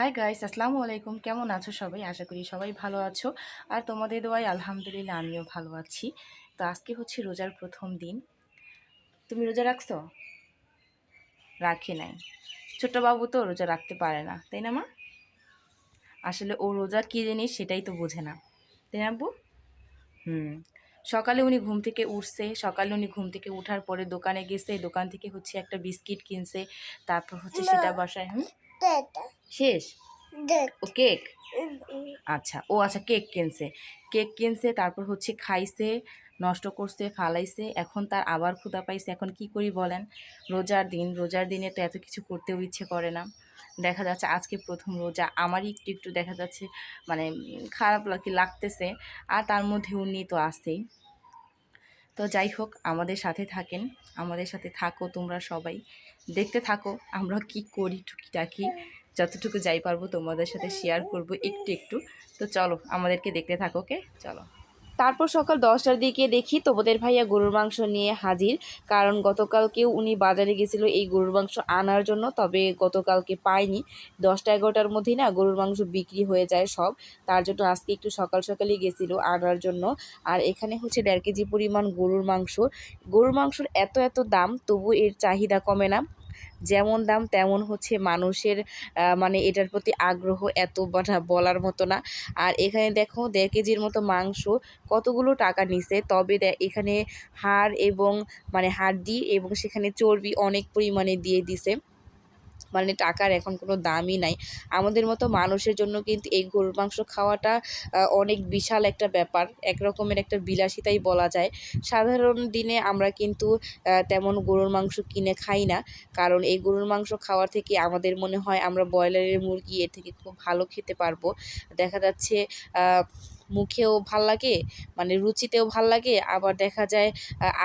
Hi guys আসসালামু আলাইকুম। কেমন আছো সবাই? আশা করি সবাই ভালো আছো। আর তোমাদের দোয়াই আলহামদুলিল্লাহ আমিও ভালো আছি। তো আজকে হচ্ছে রোজার প্রথম দিন। তুমি রোজা রাখছো? রাখি নাই। ছোট বাবু তো রোজা রাখতে পারে না তাই না মা? আসলে ও রোজা কী জিনিস সেটাই তো বোঝে না। তাই না আব্বু? হুম। সকালে উনি ঘুম থেকে উঠছে। সকালে উনি ঘুম থেকে উঠার পরে দোকানে গেছে। দোকান থেকে হচ্ছে একটা বিস্কিট কিনছে। তারপর হচ্ছে সেটা বাসায় হুম? শেষ? ও কেক? আচ্ছা ও আচ্ছা কেক কিনছে। কেক কিনছে তারপর হচ্ছে খাইছে নষ্ট করছে ফালাইছে এখন তার আবার ক্ষুধা পাইছে এখন কি করি বলেন? রোজার দিন রোজার দিনে তো এত কিছু করতেও ইচ্ছে করে না। দেখা যাচ্ছে আজকে প্রথম রোজা আমারই একটু একটু দেখা যাচ্ছে মানে খারাপ লাগে লাগতেছে আর তার মধ্যে উনি তো আসেই তো যাই হোক আমাদের সাথে থাকেন আমাদের সাথে থাকো তোমরা সবাই। দেখতে থাকো, আমরা কি করি টুকিটাকি। যতটুকু যাই পারব তোমাদের সাথে শেয়ার করব একটু একটু। তো চলো, আমাদেরকে দেখতে থাকো কে চলো। তারপর সকাল দশটার দিকে দেখি তোমাদের ভাইয়া গরুর মাংস নিয়ে হাজির। কারণ গতকালকেও উনি বাজারে গেছিল এই গরুর মাংস আনার জন্য, তবে গতকালকে পাইনি দশটা এগারোটার মধ্যেই না গরুর মাংস বিক্রি হয়ে যায় সব। তার জন্য আজকে একটু সকাল সকালই গেছিল আনার জন্য। আর এখানে হচ্ছে দেড় কেজি পরিমাণ গরুর মাংস। গরুর মাংসর এত এত দাম, তবু এর চাহিদা কমে না। যেমন দাম তেমন হচ্ছে মানুষের মানে এটার প্রতি আগ্রহ এত বলার মতো না। আর এখানে দেখো দেড় কেজির মতো মাংস, কতগুলো টাকা নিছে। তবে এখানে হাড় এবং মানে হাড় দিয়ে এবং সেখানে চর্বি অনেক পরিমাণে দিয়ে দিছে। মানে টাকার এখন কোনো দামই নাই। আমাদের মতো মানুষের জন্য কিন্তু এই গরুর মাংস খাওয়াটা অনেক বিশাল একটা ব্যাপার। এক রকমের একটা বিলাসিতাই বলা যায়। সাধারণ দিনে আমরা কিন্তু তেমন গরুর মাংস কিনে খাই না। কারণ এই গরুর মাংস খাওয়ার থেকে আমাদের মনে হয় আমরা ব্রয়লারের মুরগি এর থেকে খুব ভালো খেতে পারব। দেখা যাচ্ছে মুখেও ভালো লাগে মানে রুচিতেও ভালো লাগে, আবার দেখা যায়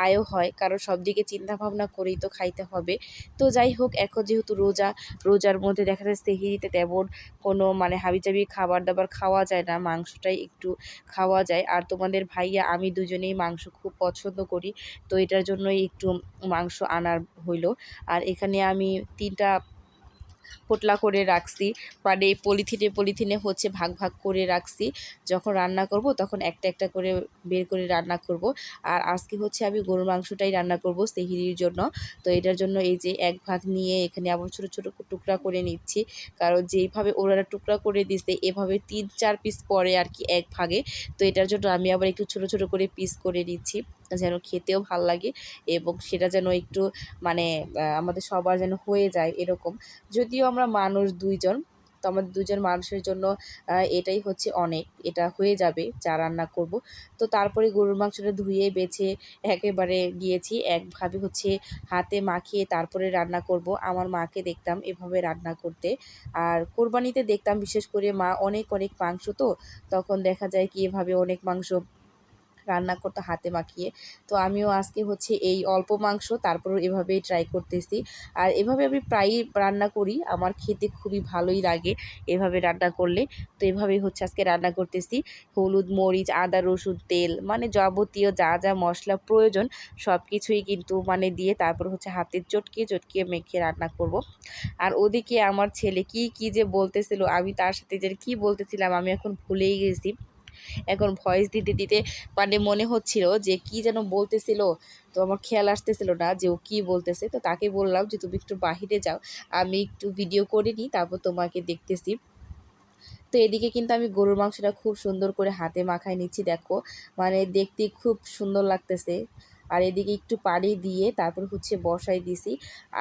আয়ও হয়। কারণ সব দিকে চিন্তা ভাবনা করেই তো খাইতে হবে। তো যাই হোক, এখন যেহেতু রোজা, রোজার মধ্যে দেখা যায় সেহিরিতে তেমন কোনো মানে হাবিজাবি খাবার দাবার খাওয়া যায় না, মাংসটাই একটু খাওয়া যায়। আর তোমাদের ভাইয়া, আমি দুজনেই মাংস খুব পছন্দ করি। তো এটার জন্যই একটু মাংস আনার হইল। আর এখানে আমি তিনটা পোটলা করে রাখছি। মানে পলিথিনে পলিথিনে হচ্ছে ভাগ ভাগ করে রাখছি। যখন রান্না করব তখন একটা একটা করে বের করে রান্না করব। আর আজকে হচ্ছে আমি গরুর মাংসটাই রান্না করব সেহিরির জন্য। তো এটার জন্য এই যে এক ভাগ নিয়ে এখানে আবার ছোটো ছোটো টুকরা করে নিচ্ছি। কারণ যেইভাবে ওরা টুকরা করে দিচ্ছে, এভাবে তিন, চার পিস পরে আর কি এক ভাগে। তো এটার জন্য আমি আবার একটু ছোটো ছোটো করে পিস করে নিচ্ছি। যেন খেতেও ভালো লাগে এবং সেটা যেন একটু মানে আমাদের সবার যেন হয়ে যায় এরকম। যদিও আমরা মানুষ দুইজন, তো আমাদের দুজন মানুষের জন্য এটাই হচ্ছে অনেক, এটা হয়ে যাবে যা রান্না করব। তো তারপরে গরুর মাংসটা ধুয়ে, বেছে, একেবারে গিয়েছি একভাবে হচ্ছে হাতে মাখিয়ে তারপরে রান্না করব। আমার মাকে দেখতাম এভাবে রান্না করতে। আর কোরবানিতে দেখতাম, বিশেষ করে মা অনেক অনেক মাংস তো, তখন দেখা যায় কি এভাবে অনেক মাংস রান্না করতো হাতে মাখিয়ে। তো আমিও আজকে হচ্ছে এই অল্প মাংস তারপরও এভাবেই ট্রাই করতেছি। আর এভাবে আমি প্রায়ই রান্না করি, আমার খেতে খুবই ভালোই লাগে এভাবে রান্না করলে। তো এভাবেই হচ্ছে আজকে রান্না করতেছি। হলুদ, মরিচ, আদা, রসুন, তেল মানে যাবতীয় যা যা মশলা প্রয়োজন সব কিছুই কিন্তু মানে দিয়ে তারপর হচ্ছে হাতে চটকিয়ে চটকিয়ে মেখে রান্না করব। আর ওদিকে আমার ছেলে কি কি যে বলতেছিল, আমি তার সাথে যে কি বলতেছিলাম আমি এখন ভুলেই গেছি। এখন ভয়েস দিতে দিতে মানে মনে হচ্ছিল যে কি যেন বলতেছিল। তো আমার খেয়াল আসতেছিল না যে ও কী বলতেছে। তো তাকে বললাম যে, তুমি একটু বাহিরে যাও। আমি একটু ভিডিও করে নিই, তারপর তোমাকে দেখতেছি। তো এদিকে কিন্তু আমি গরুর মাংসটা খুব সুন্দর করে হাতে মাখায় নিচ্ছি, দেখো। মানে দেখতে খুব সুন্দর লাগতেছে। আর এদিকে একটু পানি দিয়ে তারপর হচ্ছে বসাই দিছি।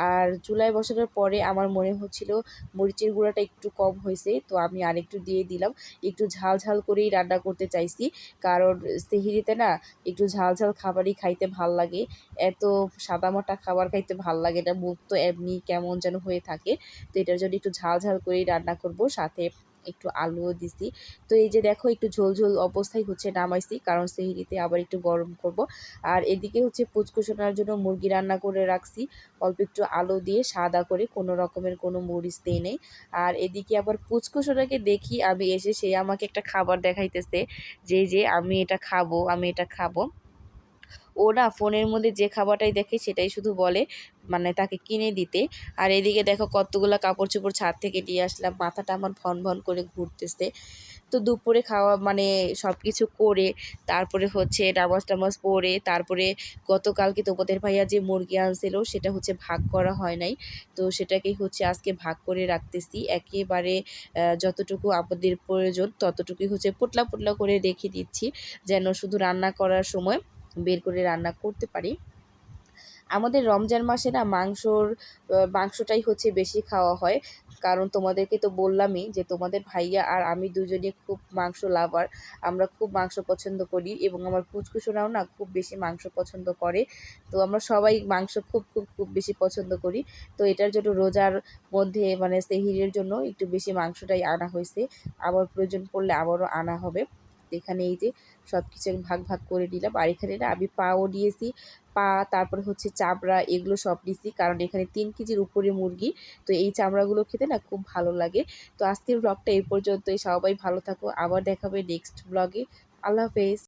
আর চুলায় বসানোর পরে আমার মনে হচ্ছিল মরিচের গুঁড়াটা একটু কম হয়েছে, তো আমি আরেকটু দিয়ে দিলাম। একটু ঝাল ঝাল করেই রান্না করতে চাইছি, কারণ সেহিরিতে না একটু ঝাল ঝাল খাবারই খাইতে ভালো লাগে। এত সাদামাটা খাবার খাইতে ভালো লাগে না, মুখ তো এমনি কেমন যেন হয়ে থাকে, তো এটার জন্য একটু ঝাল ঝাল করেই রান্না করব, সাথে একটু আলুও দিছি। তো এই যে দেখো একটু ঝোল ঝোল অবস্থায় হচ্ছে নামাইছি, কারণ সেহিরিতে আবার একটু গরম করব। আর এদিকে হচ্ছে পুচকুচোনার জন্য মুরগি রান্না করে রাখছি, অল্প একটু আলু দিয়ে সাদা করে, কোনো রকমের কোনো মরিচ দেই নেই। আর এদিকে আবার পুচকুচোনাকে দেখি আমি এসে সে আমাকে একটা খাবার দেখাইতেছে, যে যে আমি এটা খাব, আমি এটা খাব। ও না ফোনের মধ্যে যে খাবারটাই দেখে সেটাই শুধু বলে মানে তাকে কিনে দিতে। আর এদিকে দেখো কতগুলো কাপড় চোপড় ছাদ থেকে নিয়ে আসলাম, মাথাটা আমার ভন ভন করে ঘুরতেছে। তো দুপুরে খাওয়া মানে সব কিছু করে, তারপরে হচ্ছে নামাজ টামাজ পরে তারপরে গতকালকে তোমাদের ভাইয়া যে মুরগি আনছিল সেটা হচ্ছে ভাগ করা হয় নাই। তো সেটাকেই হচ্ছে আজকে ভাগ করে রাখতেছি। একেবারে যতটুকু আমাদের প্রয়োজন ততটুকুই হচ্ছে পুটলা পুটলা করে রেখে দিচ্ছি, যেন শুধু রান্না করার সময় বের করে রান্না করতে পারি। আমাদের রমজান মাসে না মাংসর মাংসটাই হচ্ছে বেশি খাওয়া হয়। কারণ তোমাদেরকে তো বললামই যে তোমাদের ভাইয়া আর আমি দুজনে খুব মাংস লাভার। আমরা খুব মাংস পছন্দ করি এবং আমার পুচকুসোনাও না খুব বেশি মাংস পছন্দ করে। তো আমরা সবাই মাংস খুব খুব খুব বেশি পছন্দ করি। তো এটার জন্য রোজার মধ্যে মানে সেহিরের জন্য একটু বেশি মাংসটাই আনা হয়েছে। আবার প্রয়োজন পড়লে আবারও আনা হবে। এখানে এই যে সব কিছু আমি ভাগ ভাগ করে নিলাম। আর এখানে না আমি পাও নিয়েছি। পা, তারপরে হচ্ছে চামড়া, এগুলো সব নিয়েছি। কারণ এখানে তিন কেজির উপরে মুরগি। তো এই চামড়াগুলো খেতে না খুব ভালো লাগে। তো আজকের ব্লগটা এই পর্যন্তই। সবাই ভালো থাকো। আবার দেখাবে নেক্সট ব্লগে আল্লাহ হাফেজ।